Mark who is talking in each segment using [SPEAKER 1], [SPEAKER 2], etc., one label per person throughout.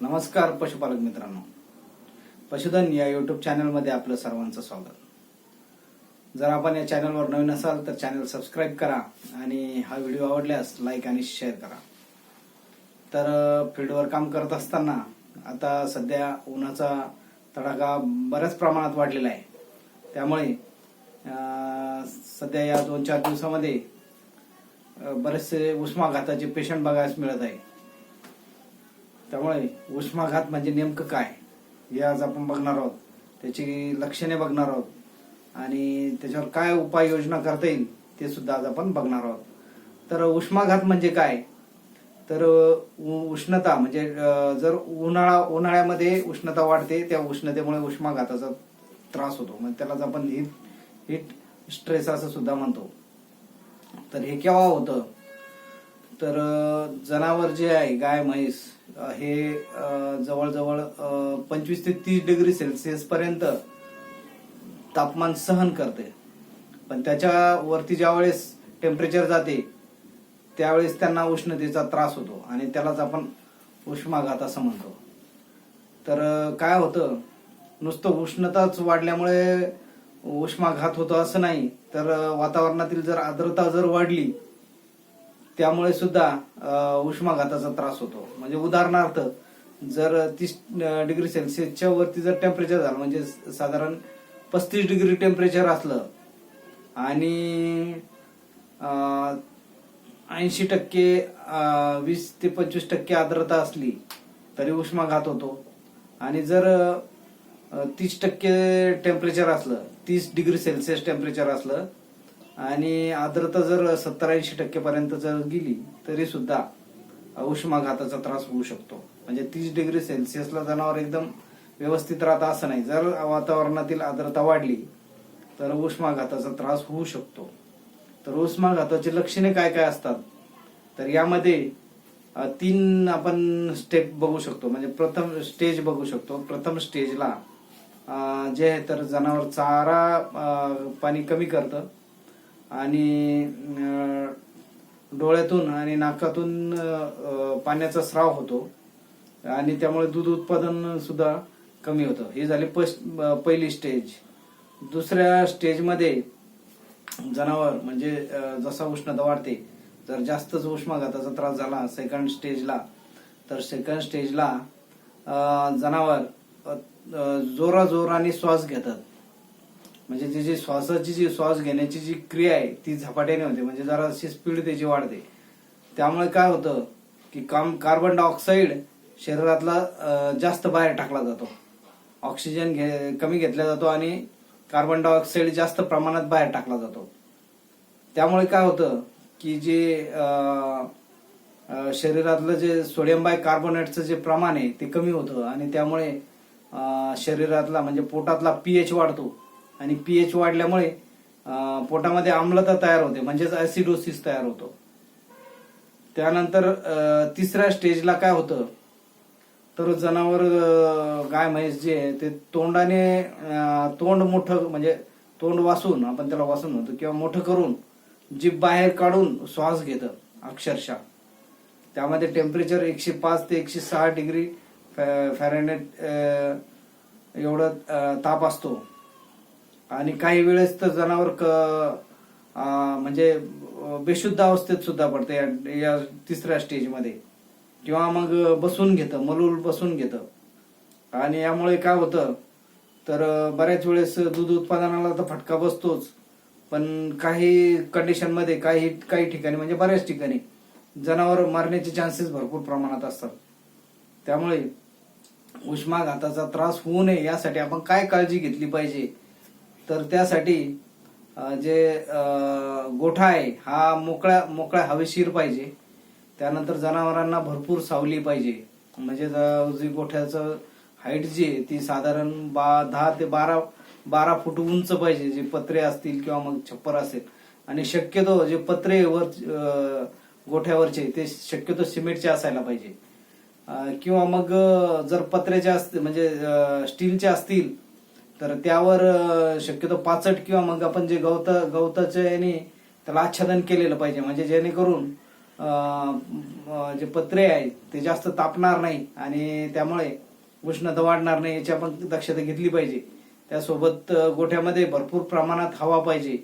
[SPEAKER 1] नमस्कार पशुपालक मित्रांनो. पशुधन या युट्यूब चॅनलमध्ये आपलं सर्वांचं स्वागत. जर आपण या चॅनलवर नवीन असाल तर चॅनल सबस्क्राईब करा आणि हा व्हिडिओ आवडल्यास लाईक आणि शेअर करा. तर फील्डवर काम करत असताना आता सध्या उन्हाचा तडाखा बऱ्याच प्रमाणात वाढलेला आहे. त्यामुळे सध्या या दोन चार दिवसामध्ये बरेचसे उष्माघाताचे पेशंट बघायला मिळत आहे. त्यामुळे उष्माघात म्हणजे नेमकं काय? हे आज आपण बघणार आहोत. त्याची लक्षणे बघणार आहोत. आणि त्याच्यावर काय उपाययोजना करता येईल ते सुद्धा आज आपण बघणार आहोत. तर उष्माघात म्हणजे काय? तर उ- उष्णता म्हणजे जर उन्हाळा उन्हाळ्यामध्ये उष्णता वाढते त्या उष्णतेमुळे उष्माघाताचा त्रास होतो. म्हणजे त्यालाच आपण हिट हीट स्ट्रेस असं सुद्धा म्हणतो. तर हे केव्हा होतं? तर जनावर जे आहे गाय म्हैस हे जवळजवळ पंचवीस ते तीस डिग्री सेल्सिअस पर्यंत तापमान सहन करते. पण त्याच्या वरती ज्या वेळेस टेम्परेचर जाते त्यावेळेस त्यांना उष्णतेचा त्रास होतो आणि त्यालाच आपण उष्माघात असं म्हणतो. तर काय होतं नुसतं उष्णताच वाढल्यामुळे उष्माघात होतो असं नाही तर वातावरणातील जर आर्द्रता जर वाढली त्यामुळे सुद्धा उष्माघाताचा त्रास होतो. म्हणजे उदाहरणार्थ जर तीस डिग्री सेल्सिअसच्या वरती जर टेम्परेचर झालं म्हणजे साधारण पस्तीस डिग्री टेम्परेचर असलं आणि ऐंशी टक्के वीस ते पंचवीस टक्के आर्द्रता असली तरी उष्माघात होतो. आणि जर तीस टक्के टेम्परेचर असलं तीस डिग्री सेल्सिअस टेम्परेचर असलं आणि आर्द्रता जर सत्तर ऐंशी टक्केपर्यंत जर गेली तरी सुद्धा उष्माघाताचा त्रास होऊ शकतो. म्हणजे तीस डिग्री सेल्सिअसला जनावर एकदम व्यवस्थित राहत असं नाही. जर वातावरणातील आर्द्रता वाढली तर उष्माघाताचा त्रास होऊ शकतो. तर उष्माघाताची लक्षणे काय काय असतात? तर यामध्ये तीन आपण स्टेप बघू शकतो. म्हणजे प्रथम स्टेज बघू शकतो. प्रथम स्टेजला जे आहे तर जनावर चारा पाणी कमी करतं. आणि डोळ्यातून आणि नाकातून पाण्याचा स्राव होतो. आणि त्यामुळे दूध उत्पादन सुद्धा कमी होतं. ही झाली पस- पहिली स्टेज. दुसऱ्या स्टेजमध्ये जनावर म्हणजे जसा उष्णता वाढते जर जास्तच उष्माघाताचा त्रास झाला सेकंड स्टेजला तर सेकंड स्टेजला जनावर जोराजोराने श्वास घेतात. म्हणजे जी जी श्वासाची जी श्वास घेण्याची जी क्रिया आहे ती झपाट्याने होते. म्हणजे जराशी स्पीड त्याची वाढते. त्यामुळे काय होतं की काम कार्बन डायऑक्साईड शरीरातला जास्त बाहेर टाकला जातो. ऑक्सिजन घे कमी घेतला जातो आणि कार्बन डायऑक्साईड जास्त प्रमाणात बाहेर टाकला जातो. त्यामुळे काय होतं की जे शरीरातलं जे सोडियम बाय कार्बोनेटचं जे प्रमाण आहे ते कमी होतं. आणि त्यामुळे शरीरातला म्हणजे पोटातला पीएच वाढतो. आणि पीएच वाढल्यामुळे पोटामध्ये आम्लता तयार होते म्हणजेच ऍसिडोसिस तयार होतो. त्यानंतर तिसऱ्या स्टेजला काय होतं? तर जनावर गाय म्हैस जे आहे ते तोंडाने तोंड मोठं म्हणजे तोंड वासून आपण त्याला वासून म्हणतो किंवा मोठं करून जीभ बाहेर काढून श्वास घेतं अक्षरशः. त्यामध्ये टेम्परेचर एकशे पाच ते एकशे सहा डिग्री फॅरेनेट एवढं ताप असतो. आणि काही वेळेस तर जनावर क म्हणजे बेशुद्ध अवस्थेत सुद्धा पडते या- या तिसऱ्या स्टेजमध्ये किंवा मग बसून घेतं मलूल बसून घेतं. आणि यामुळे काय होतं तर बऱ्याच वेळेस दूध उत्पादनाला तर फटका बसतोच. पण काही कंडिशनमध्ये काही काही ठिकाणी म्हणजे बऱ्याच ठिकाणी जनावर मरण्याचे चान्सेस भरपूर प्रमाणात असतात. त्यामुळे उष्माघाताचा त्रास होऊ नये यासाठी आपण काय काळजी घेतली पाहिजे? तर त्यासाठी जे गोठा आहे हा मोकळ्या मोकळ्या हवेशीर पाहिजे. त्यानंतर जनावरांना भरपूर सावली पाहिजे. म्हणजे जी गोठ्याचं हाईट जी आहे ती साधारण बा दहा ते बारा बारा फूट उंच पाहिजे जे पत्रे असतील किंवा मग छप्पर असेल. आणि शक्यतो जे पत्रे वर गोठ्यावरचे ते शक्यतो सिमेंटचे असायला पाहिजे. किंवा मग जर पत्र्याचे असतील म्हणजे स्टीलचे असतील तर त्यावर शक्यतो पाचट किंवा मग आपण जे गवत गवताच्या याने त्याला आच्छादन केलेलं पाहिजे. म्हणजे जेणेकरून जे पत्रे आहेत ते जास्त तापणार नाही आणि त्यामुळे उष्णता वाढणार नाही याची आपण दक्षता घेतली पाहिजे. त्यासोबत गोठ्यामध्ये भरपूर प्रमाणात हवा पाहिजे.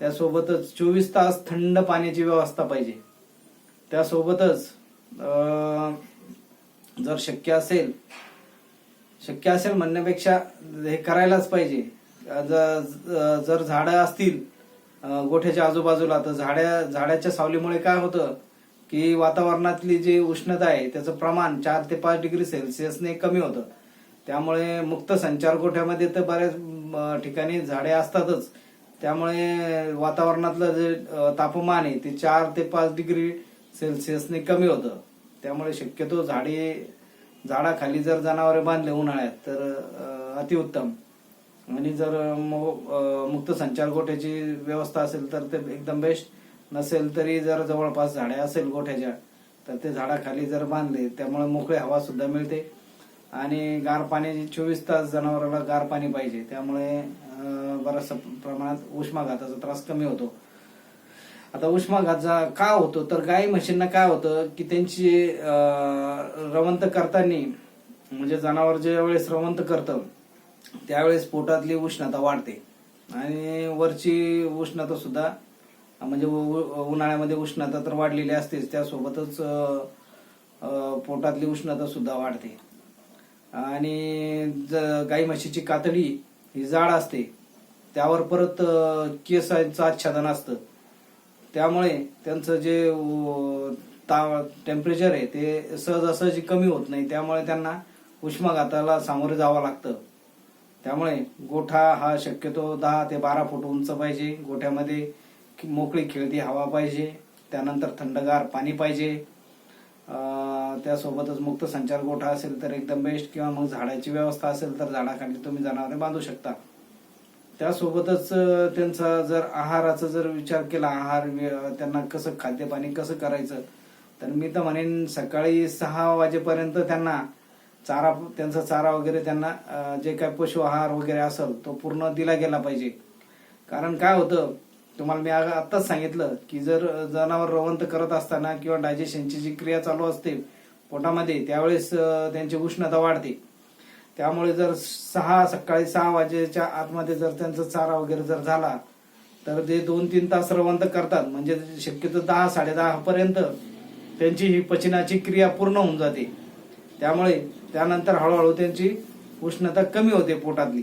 [SPEAKER 1] त्यासोबतच चोवीस तास थंड पाण्याची व्यवस्था पाहिजे. त्यासोबतच जर शक्य असेल शक्य असेल म्हणण्यापेक्षा हे करायलाच पाहिजे. जर झाडं असतील गोठ्याच्या आजूबाजूला तर झाड्या झाडाच्या सावलीमुळे काय होतं की वातावरणातली जी उष्णता आहे त्याचं प्रमाण चार ते पाच डिग्री सेल्सिअसने कमी होतं. त्यामुळे मुक्त संचार गोठ्यामध्ये तर बऱ्याच ठिकाणी झाडे असतातच. त्यामुळे वातावरणातलं जे तापमान आहे ते चार ते पाच डिग्री सेल्सिअसने कमी होतं. त्यामुळे शक्यतो झाडे झाडाखाली जर जनावरे बांधले उन्हाळ्यात तर अतिउत्तम. आणि जर मो- मुक्त संचार गोठ्याची व्यवस्था असेल तर ते एकदम बेस्ट. नसेल तरी जर जवळपास झाडे असेल गोठ्याच्या तर ते झाडाखाली जर बांधले त्यामुळे मोकळी हवा सुद्धा मिळते. आणि गार पाण्याची चोवीस तास जनावराला गार पाणी पाहिजे. त्यामुळे अं, बऱ्याचशा प्रमाणात उष्माघाताचा त्रास कमी होतो. आता उष्माघात जा- का होतो? तर गाई म्हशींना काय होतं की त्यांची रवंत करताना म्हणजे जनावर ज्या वेळेस रवंत करतं त्यावेळेस पोटातली उष्णता वाढते. आणि वरची उष्णता सुद्धा म्हणजे उ- उन्हाळ्यामध्ये उष्णता तर वाढलेली असतेच त्यासोबतच पोटातली उष्णता सुद्धा वाढते. आणि ज- गाई म्हशीची कातडी ही जाड असते. त्यावर परत केसांचं आच्छादन असतं. त्यामुळे त्यांचं जे ता टेम्परेचर आहे ते सहजासहजी कमी होत नाही. त्यामुळे त्यांना उष्माघाताला सामोरे जावं लागतं. त्यामुळे गोठा हा शक्यतो दहा ते बारा फूट उंच पाहिजे. गोठ्यामध्ये मोकळी खेळती हवा पाहिजे. त्यानंतर थंडगार पाणी पाहिजे. त्यासोबतच मुक्त संचार गोठा असेल तर एकदम बेस्ट किंवा मग झाडाची व्यवस्था असेल तर झाडाखाली तुम्ही जनावरे बांधू शकता. त्यासोबतच त्यांचा जर आहाराचा जर विचार केला आहार त्यांना कसं खाद्यपाणी कसं करायचं तर मी तर म्हणेन सकाळी सहा वाजेपर्यंत त्यांना चारा त्यांचा चारा वगैरे त्यांना जे काय पशु आहार वगैरे असेल तो पूर्ण दिला गेला पाहिजे. कारण काय होतं तुम्हाला मी आग- आत्ताच सांगितलं की जर जनावर रवंत करत असताना किंवा डायजेशनची जी क्रिया चालू असते पोटामध्ये त्यावेळेस त्यांची उष्णता वाढते. त्यामुळे जर सहा सकाळी सहा वाजेच्या आतमध्ये जर त्यांचा चारा वगैरे जर झाला तर ते दोन तीन तास रवंत करतात. म्हणजे शक्यतो दहा साडेदहा पर्यंत त्यांची ही पचनाची क्रिया पूर्ण होऊन जाते. त्यामुळे त्यानंतर हळूहळू त्यांची उष्णता कमी होते पोटातली.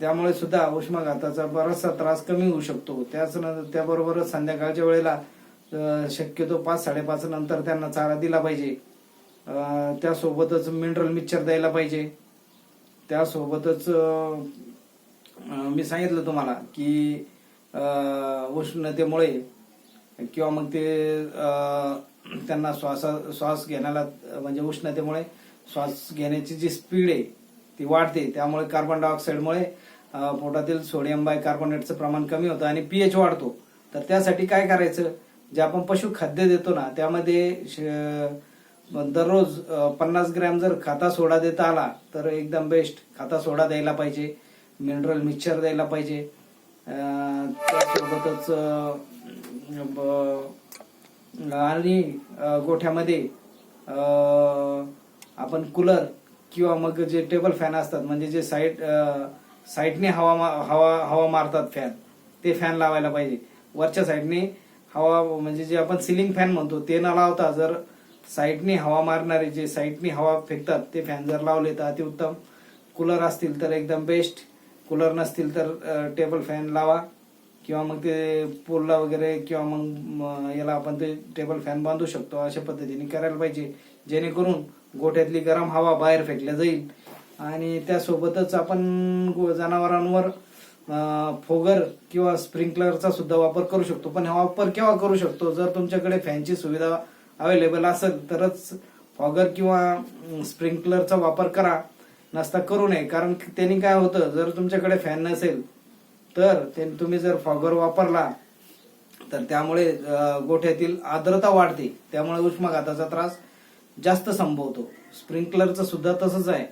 [SPEAKER 1] त्यामुळे सुद्धा उष्माघाताचा बराचसा त्रास कमी होऊ शकतो. त्याच त्याबरोबरच संध्याकाळच्या वेळेला शक्यतो पाच साडेपाच नंतर त्यांना चारा दिला पाहिजे. त्यासोबतच मिनरल मिक्सचर द्यायला पाहिजे. त्यासोबतच मी सांगितलं तुम्हाला की उष्णतेमुळे किंवा मग ते त्यांना श्वासा श्वास घेण्याला म्हणजे उष्णतेमुळे श्वास घेण्याची जी स्पीड आहे ती वाढते. त्यामुळे कार्बन डायऑक्साईडमुळे पोटातील सोडियम बाय कार्बोनेटचं प्रमाण कमी होतं आणि पीएच वाढतो. तर त्यासाठी काय करायचं? जे आपण पशु खाद्य देतो ना त्यामध्ये दररोज पन्नास ग्रॅम जर खाता सोडा देता आला तर एकदम बेस्ट खाता सोडा द्यायला पाहिजे. मिनरल मिक्सचर द्यायला पाहिजे. त्यासोबतच आणि गोठ्यामध्ये आपण कूलर किंवा मग जे टेबल फॅन असतात म्हणजे जे साईड साईडने हवा हवा हवा मारतात फॅन ते फॅन लावायला पाहिजे. वरच्या साईडने हवा म्हणजे जे आपण सिलिंग फॅन म्हणतो ते न लावता जर साईडने हवा मारणारे जे साईडने हवा फेकतात ते फॅन जर लावले तर अतिउत्तम. कूलर असतील तर एकदम बेस्ट कूलर नसतील तर टेबल फॅन लावा. किंवा मग ते पोलला वगैरे किंवा मग याला आपण ते टेबल फॅन बांधू शकतो. अशा पद्धतीने करायला पाहिजे. जेणेकरून गोठ्यातली गरम हवा बाहेर फेकल्या जाईल. आणि त्यासोबतच आपण जनावरांवर फोगर किंवा स्प्रिंकलरचा सुद्धा वापर करू शकतो. पण हा वापर केव्हा करू शकतो? जर तुमच्याकडे फॅनची सुविधा अवेलेबल असेल तरच फॉगर किंवा स्प्रिंकलरचा वापर करा. नसता करू नये कारण त्यांनी काय होतं जर तुमच्याकडे फॅन नसेल तर ते तुम्ही जर फॉगर वापरला तर त्यामुळे गोठ्यातील आर्द्रता वाढते. त्यामुळे उष्माघाताचा त्रास जास्त संभवतो. स्प्रिंकलरचं सुद्धा तसंच आहे.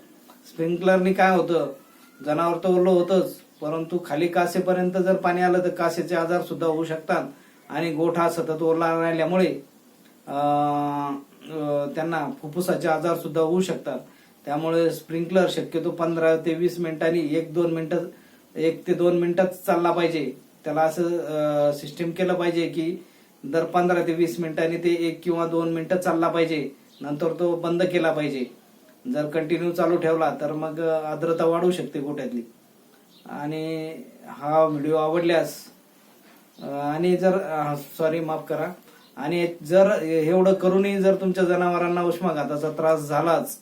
[SPEAKER 1] स्प्रिंकलरनी काय होतं जनावर तर ओलं होतंच परंतु खाली कासेपर्यंत जर पाणी आलं तर कासेचे आजार सुद्धा होऊ शकतात. आणि गोठा सतत ओला राहिल्यामुळे त्यांना फुफ्फुसाचे आजार सुद्धा होऊ शकतात. त्यामुळे स्प्रिंकलर शक्यतो पंधरा ते वीस मिनिटांनी एक दोन मिनिटं एक ते दोन मिनिटात चालला पाहिजे. त्याला असं सिस्टीम केलं पाहिजे की दर पंधरा ते वीस मिनिटांनी ते एक किंवा दोन मिनिटं चालला पाहिजे. नंतर तो बंद केला पाहिजे. जर कंटिन्यू चालू ठेवला तर मग आर्द्रता वाढू शकते गोठ्यातली आणि हा व्हिडिओ आवडल्यास आणि जर सॉरी माफ करा. आणि जर एवढं करूनही जर तुमच्या जनावरांना उष्माघाताचा त्रास झालाच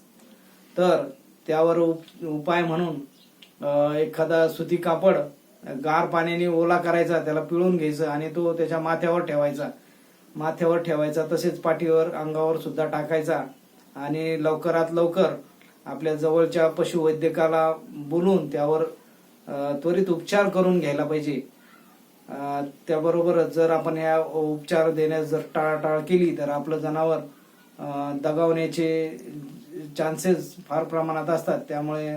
[SPEAKER 1] तर त्यावर उप- उपाय म्हणून एखादा सुती कापड गार पाण्याने ओला करायचा त्याला पिळून घ्यायचं आणि तो त्याच्या माथ्यावर ठेवायचा. माथ्यावर ठेवायचा तसेच पाठीवर अंगावर सुद्धा टाकायचा आणि लवकरात लवकर आपल्या जवळच्या पशुवैद्यकाला बोलून त्यावर त्वरित उपचार करून घ्यायला पाहिजे. त्याबरोबरच जर आपण या उपचार देण्यास जर टाळाटाळ केली तर आपलं जनावर दगावण्याचे चान्सेस फार प्रमाणात असतात. त्यामुळे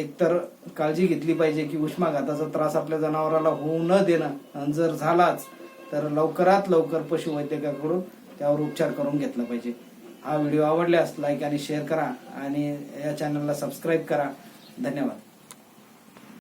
[SPEAKER 1] एकतर काळजी घेतली पाहिजे की उष्माघाताचा त्रास आपल्या जनावराला होऊ न देणं. जर झालाच तर लवकरात लवकर पशुवैद्यकाकडून त्यावर उपचार करून घेतला पाहिजे. हा व्हिडिओ आवडल्यास लाईक आणि शेअर करा आणि या चॅनलला सबस्क्राईब करा. धन्यवाद.